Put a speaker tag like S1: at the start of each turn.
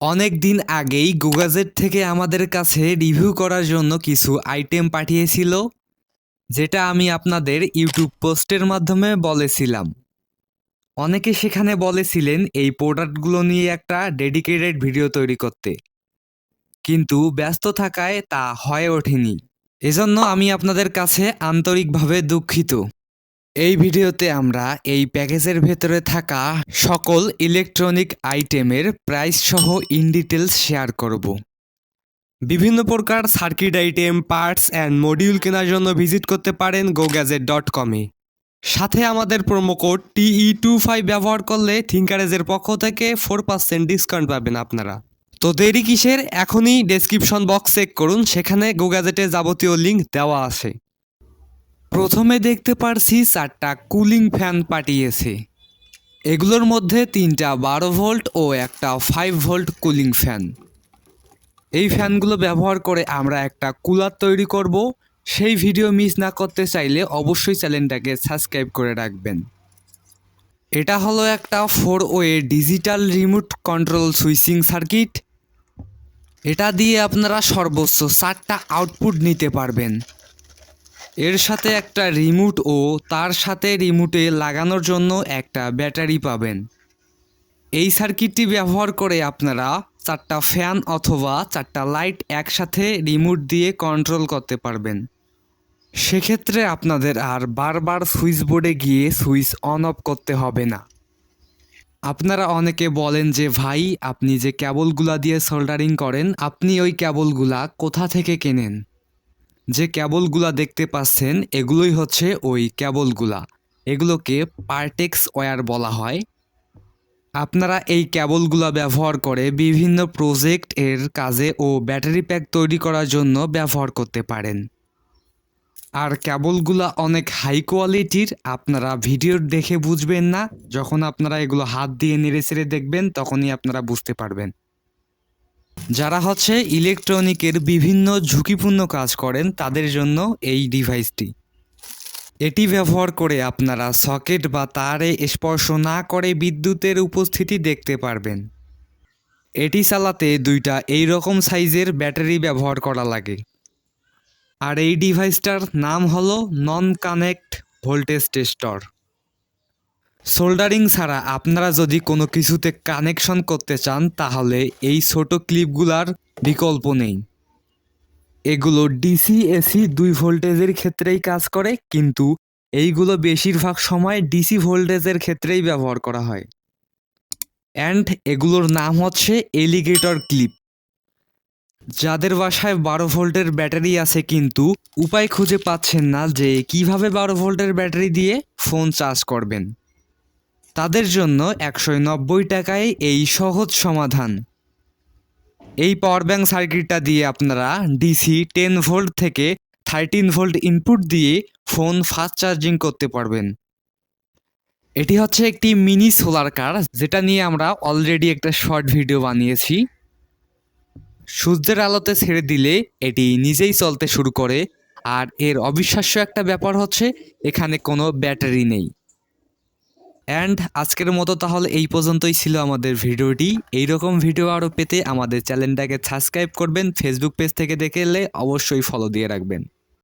S1: অনেক দিন আগেই গুগাজেট থেকে আমাদের কাছে রিভিউ করার জন্য কিছু আইটেম পাঠিয়েছিল, যেটা আমি আপনাদের ইউটিউব পোস্টের মাধ্যমে বলেছিলাম। অনেকে সেখানে বলেছিলেন এই প্রোডাক্টগুলো নিয়ে একটা ডেডিকেটেড ভিডিও তৈরি করতে। কিন্তু ব্যস্ত থাকায় তা হয়ে ওঠেনি। এজন্য আমি আপনাদের কাছে আন্তরিকভাবে দুঃখিত। এই ভিডিওতে আমরা এই প্যাকেজের ভেতরে থাকা সকল ইলেকট্রনিক আইটেমের প্রাইস সহ ইন ডিটেলস শেয়ার করব। বিভিন্ন প্রকার circuit item, parts and module কেনার জন্য ভিজিট করতে পারেন গোগ্যাজেট ডট কমে সাথে আমাদের promo code TE two five ব্যবহার করলে থিঙ্কারেজের পক্ষ থেকে ফোর পার্সেন্ট ডিসকাউন্ট পাবেন আপনারা। তো দেরি কিসের? এখনই ডেসক্রিপশন বক্স চেক করুন, সেখানে গোগ্যাজেটের যাবতীয় লিঙ্ক দেওয়া আছে। প্রথমে দেখতে পারছি চারটা কুলিং ফ্যান পাঠিয়েছে। এগুলোর মধ্যে তিনটা বারো ভোল্ট ও একটা ফাইভ ভোল্ট কুলিং ফ্যান। এই ফ্যানগুলো ব্যবহার করে আমরা একটা কুলার তৈরি করব। সেই ভিডিও মিস না করতে চাইলে অবশ্যই চ্যানেলটাকে সাবস্ক্রাইব করে রাখবেন। এটা হলো একটা four way digital remote control switching circuit. এটা দিয়ে আপনারা সর্বোচ্চ চারটা আউটপুট নিতে পারবেন। এর সাথে একটা রিমোট ও তার সাথে রিমোটে লাগানোর জন্য একটা ব্যাটারি পাবেন। এই সার্কিটটি ব্যবহার করে আপনারা চারটা ফ্যান অথবা চারটা লাইট একসাথে রিমোট দিয়ে কন্ট্রোল করতে পারবেন। সেক্ষেত্রে আপনাদের আর বারবার সুইচ বোর্ডে গিয়ে সুইচ অন অফ করতে হবে না। আপনারা অনেকে বলেন যে, ভাই, আপনি যে ক্যাবলগুলা দিয়ে সোল্ডারিং করেন, আপনি ওই ক্যাবলগুলা কোথা থেকে কেনেন? যে ক্যাবলগুলা দেখতে পাচ্ছেন, এগুলোই হচ্ছে ওই ক্যাবলগুলা। এগুলোকে পার্টেক্স ওয়্যার বলা হয়। আপনারা এই ক্যাবলগুলা ব্যবহার করে বিভিন্ন প্রজেক্ট এর কাজে ও ব্যাটারি প্যাক তৈরি করার জন্য ব্যবহার করতে পারেন। আর ক্যাবলগুলা অনেক হাই কোয়ালিটির, আপনারা ভিডিও দেখে বুঝবেন না। যখন আপনারা এগুলো হাত দিয়ে নেড়ে চেড়ে দেখবেন, তখনই আপনারা বুঝতে পারবেন। যারা হচ্ছে ইলেকট্রনিকের বিভিন্ন ঝুঁকিপূর্ণ কাজ করেন, তাদের জন্য এই ডিভাইসটি। এটি ব্যবহার করে আপনারা সকেট বা তারে স্পর্শ না করে বিদ্যুতের উপস্থিতি দেখতে পারবেন। এটি চালাতে দুইটা এই রকম সাইজের ব্যাটারি ব্যবহার করা লাগে। আর এই ডিভাইসটার নাম হলো non connect voltage tester. Soldering ছাড়া আপনারা যদি কোনো কিছুতে কানেকশন করতে চান, তাহলে এই ছোট ক্লিপগুলার বিকল্প নেই। এগুলো ডিসি এসি দুই ভোল্টেজের ক্ষেত্রেই কাজ করে, কিন্তু এইগুলো বেশিরভাগ সময় ডিসি ভোল্টেজের ক্ষেত্রেই ব্যবহার করা হয়। অ্যান্ড এগুলোর নাম হচ্ছে এলিগেটর ক্লিপ যাদের বাসায় বারো ভোল্টের ব্যাটারি আছে, কিন্তু উপায় খুঁজে পাচ্ছেন না যে কীভাবে বারো ভোল্টের ব্যাটারি দিয়ে ফোন চার্জ করবেন। তাদের জন্য একশো নব্বই টাকায় এই সহজ সমাধান। এই পাওয়ার ব্যাঙ্ক সার্কিটটা দিয়ে আপনারা ডিসি টেন ভোল্ট থেকে থার্টিন ভোল্ট ইনপুট দিয়ে ফোন ফাস্ট চার্জিং করতে পারবেন। এটি হচ্ছে একটি মিনি সোলার কার যেটা নিয়ে আমরা অলরেডি একটা শর্ট ভিডিও বানিয়েছি। সূর্যের আলোতে ছেড়ে দিলে এটি নিজেই চলতে শুরু করে, আর এর অবিশ্বাস্য একটা ব্যাপার হচ্ছে, এখানে কোনো ব্যাটারি নেই। অ্যান্ড আজকের মতো তাহলে এই পর্যন্তই ছিল আমাদের ভিডিওটি। এই রকম ভিডিও আরও পেতে আমাদের চ্যানেলটাকে সাবস্ক্রাইব করবেন ফেসবুক পেজ থেকে দেখে এলে অবশ্যই ফলো দিয়ে রাখবেন।